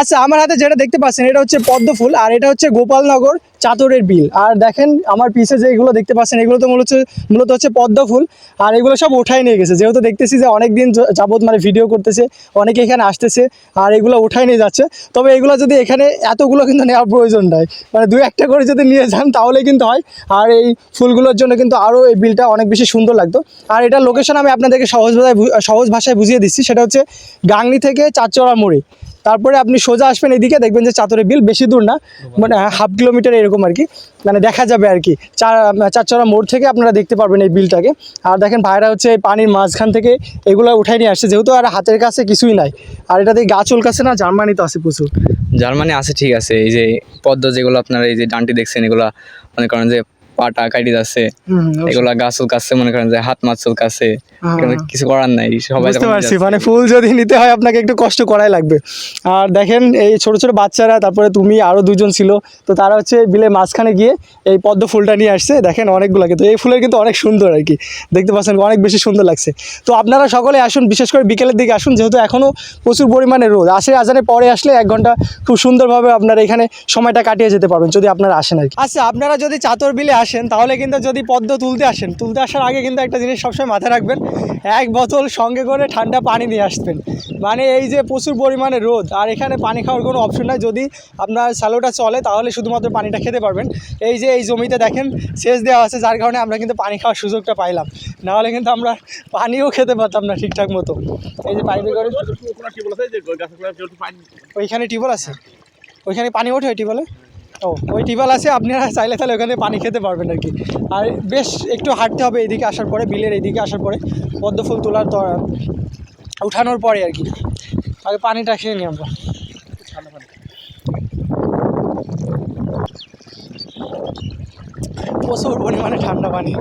আচ্ছা আমার হাতে যেটা দেখতে পাচ্ছেন, এটা হচ্ছে পদ্ম ফুল আর এটা হচ্ছে গোপালনগর চাতরের বিল। আর দেখেন, আমার পিছে যে এগুলো দেখতে পাচ্ছেন, এগুলো তো মূলত মূলত হচ্ছে পদ্ম ফুল। আর এগুলো সব উঠাই নিয়ে গেছে। যেহেতু দেখতেছি যে অনেক দিন যাবত মানে ভিডিও করতেছে, অনেকে এখানে আসতেছে, আর এগুলো উঠাই নিয়ে যাচ্ছে। তবে এগুলো যদি এখানে এতগুলো কিন্তু নেওয়ার প্রয়োজন নাই। মানে দু একটা করে যদি নিয়ে যান, তাহলে কিন্তু হয়। আর এই ফুলগুলোর জন্য কিন্তু আরও এই বিলটা অনেক বেশি সুন্দর লাগতো। আর এটা লোকেশন আমি আপনাদেরকে সহজ ভাষায় সহজ ভাষায় বুঝিয়ে দিচ্ছি। সেটা হচ্ছে গাংনি থেকে চারচড়া মোড়ে। তারপরে আপনি সোজা আসবেন এদিকে, দেখবেন যে চাতরে বিল বেশি দূর না মানে হাফ কিলোমিটার এরকম আর কি মানে দেখা যাবে আর কি। চার চারচড়া মোড় থেকে আপনারা দেখতে পারবেন এই বিলটাকে। আর দেখেন ভাইরা হচ্ছে এই পানির মাঝখান থেকে এগুলো উঠাই নিয়ে আসছে, যেহেতু আর হাতের কাছে কিছুই নাই। আর এটাতে গাছ উলকাছে না জার্মানি তো আছে প্রচুর। জার্মানি আছে, ঠিক আছে। এই যে পদ্ম যেগুলো আপনারা এই যে ডানটি দেখছেন, এগুলো মনে করেন যে পাটা কাটি যাচ্ছে। এগুলা গাছ চুলকাচ্ছে মনে করেন যে হাত মাছ চুলকাচ্ছে হ্যাঁ। কিছু করার নাই সবাই বুঝতে পারছি মানে ফুল যদি নিতে হয় আপনাকে একটু কষ্ট করাই লাগবে। আর দেখেন এই ছোট ছোট বাচ্চারা তারপরে তুমি আরও দুজন ছিল তো তারা হচ্ছে বিলের মাঝখানে গিয়ে এই পদ্ম ফুলটা নিয়ে আসছে। দেখেন অনেকগুলো কিন্তু এই ফুলের কিন্তু অনেক সুন্দর আর কি। দেখতে পাচ্ছেন অনেক বেশি সুন্দর লাগছে। তো আপনারা সকলে আসুন বিশেষ করে বিকেলের দিকে আসুন যেহেতু এখনও প্রচুর পরিমাণে রোদ। আসে আজানের পরে আসলে এক ঘণ্টা খুব সুন্দরভাবে আপনারা এখানে সময়টা কাটিয়ে যেতে পারবেন যদি আপনারা আসেন আর কি। আচ্ছা আপনারা যদি চাতর বিলে আসেন তাহলে কিন্তু যদি পদ্ম তুলতে আসেন তুলতে আসার আগে কিন্তু একটা জিনিস সবসময় মাথায় রাখবেন এক বোতল সঙ্গে করে ঠান্ডা পানি নিয়ে আসবেন। মানে এই যে প্রচুর পরিমাণে রোদ আর এখানে পানি খাওয়ার কোনো অপশন নাই যদি আপনার স্যালোটা চলে তাহলে শুধুমাত্র পানিটা খেতে পারবেন। এই যে এই জমিতে দেখেন সেচ দেওয়া আছে যার কারণে আমরা কিন্তু পানি খাওয়ার সুযোগটা পাইলাম। নাহলে কিন্তু আমরা পানিও খেতে পারতাম না ঠিকঠাক মতো। এই যে পাইপে করে ওইখানে টিউবওয়েল আছে। ওইখানে পানি ওঠে ওই টিউবওয়েলে? ও, ওই টিউবওয়েল আছে আপনারা চাইলে তাহলে ওখানে পানি খেতে পারবেন আর কি। আর বেশ একটু হাঁটতে হবে এদিকে আসার পরে, বিলের এদিকে আসার পরে পদ্ম ফুল তোলার উঠানোর পরে আর কি। আগে পানিটা খেয়ে নিই আমরা। প্রচুর পরিমাণে ঠান্ডা পানি।